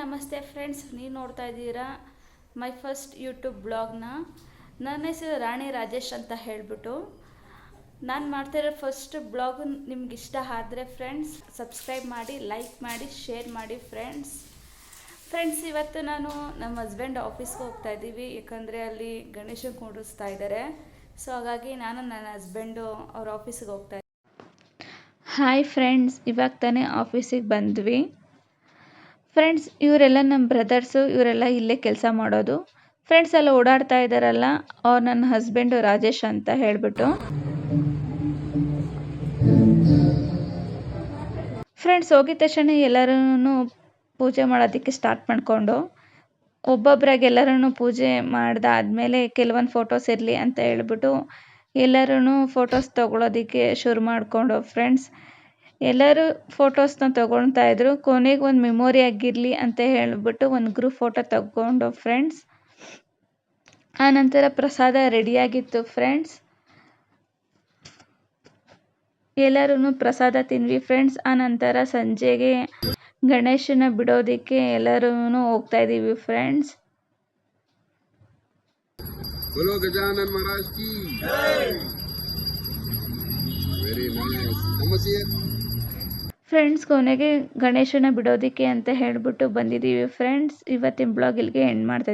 ನಮಸ್ತೆ ಫ್ರೆಂಡ್ಸ್ ನೀವು ನೋಡ್ತಾ ಇದ್ದೀರಾ ಮೈ ಫಸ್ಟ್ ಯೂಟ್ಯೂಬ್ ಬ್ಲಾಗ್ನ. ನನ್ನ ಹೆಸರು ರಾಣಿ ರಾಜೇಶ್ ಅಂತ ಹೇಳಿಬಿಟ್ಟು ನಾನು ಮಾಡ್ತಿರೋ ಫಸ್ಟ್ ಬ್ಲಾಗ್ ನಿಮ್ಗೆ ಇಷ್ಟ ಆದರೆ ಫ್ರೆಂಡ್ಸ್ ಸಬ್ಸ್ಕ್ರೈಬ್ ಮಾಡಿ ಲೈಕ್ ಮಾಡಿ ಶೇರ್ ಮಾಡಿ ಫ್ರೆಂಡ್ಸ್ ಫ್ರೆಂಡ್ಸ್ ಇವತ್ತು ನಾನು ನಮ್ಮ ಹಸ್ಬೆಂಡ್ ಆಫೀಸ್ಗೆ ಹೋಗ್ತಾ ಇದ್ದೀವಿ. ಯಾಕಂದರೆ ಅಲ್ಲಿ ಗಣೇಶ ಕೂಡಿಸ್ತಾ ಇದ್ದಾರೆ ಸೊ ಹಾಗಾಗಿ ನಾನು ನನ್ನ ಹಸ್ಬೆಂಡು ಅವ್ರ ಆಫೀಸಿಗೆ ಹೋಗ್ತಾ ಹಾಯ್ ಫ್ರೆಂಡ್ಸ್ ಇವಾಗ ತಾನೇ ಆಫೀಸಿಗೆ ಬಂದ್ವಿ. ಫ್ರೆಂಡ್ಸ್ ಇವರೆಲ್ಲ ನಮ್ಮ ಬ್ರದರ್ಸು ಇವರೆಲ್ಲ ಇಲ್ಲೇ ಕೆಲಸ ಮಾಡೋದು. ಫ್ರೆಂಡ್ಸ್ ಎಲ್ಲ ಓಡಾಡ್ತಾ ಇದ್ದಾರಲ್ಲ ಅವ್ರು ನನ್ನ ಹಸ್ಬೆಂಡು ರಾಜೇಶ್ ಅಂತ ಹೇಳಿಬಿಟ್ಟು. ಫ್ರೆಂಡ್ಸ್ ಹೋಗಿದ ತಕ್ಷಣ ಎಲ್ಲರೂ ಪೂಜೆ ಮಾಡೋದಕ್ಕೆ ಸ್ಟಾರ್ಟ್ ಮಾಡಿಕೊಂಡು ಒಬ್ಬೊಬ್ಬರಾಗಿ ಎಲ್ಲರೂ ಪೂಜೆ ಮಾಡ್ದಾದ್ಮೇಲೆ ಕೆಲವೊಂದು ಫೋಟೋಸ್ ಇರಲಿ ಅಂತ ಹೇಳ್ಬಿಟ್ಟು ಎಲ್ಲರೂ ಫೋಟೋಸ್ ತೊಗೊಳೋದಕ್ಕೆ ಶುರು ಮಾಡಿಕೊಂಡು ಫ್ರೆಂಡ್ಸ್ ಎಲ್ಲರೂ ಫೋಟೋಸ್ನ ತೊಗೊಳ್ತಾ ಇದ್ರು ಕೊನೆಗೆ ಒಂದು ಮೆಮೊರಿ ಆಗಿರಲಿ ಅಂತ ಹೇಳಿಬಿಟ್ಟು ಒಂದು ಗ್ರೂಪ್ ಫೋಟೋ ತಗೊಂಡು ಫ್ರೆಂಡ್ಸ್ ಆನಂತರ ಪ್ರಸಾದ ರೆಡಿಯಾಗಿತ್ತು ಫ್ರೆಂಡ್ಸ್ ಎಲ್ಲರೂ ಪ್ರಸಾದ ತಿಂದ್ವಿ ಫ್ರೆಂಡ್ಸ್ ಆನಂತರ ಸಂಜೆಗೆ ಗಣೇಶನ ಬಿಡೋದಕ್ಕೆ ಎಲ್ಲರೂ ಹೋಗ್ತಾ ಇದ್ದೀವಿ ಫ್ರೆಂಡ್ಸ್ बोलो गजानन महाराज की वेरी नाइस नमस्ते ಫ್ರೆಂಡ್ಸ್ ಕೊನೆಗೆ ಗಣೇಶನ ಬಿಡೋದಕ್ಕೆ ಅಂತ ಹೇಳಿಬಿಟ್ಟು ಬಂದಿದ್ದೀವಿ. ಫ್ರೆಂಡ್ಸ್ ಇವತ್ತಿನ ಬ್ಲಾಗ್ ಇಲ್ಲಿಗೆ ಎಂಡ್ ಮಾಡ್ತಾ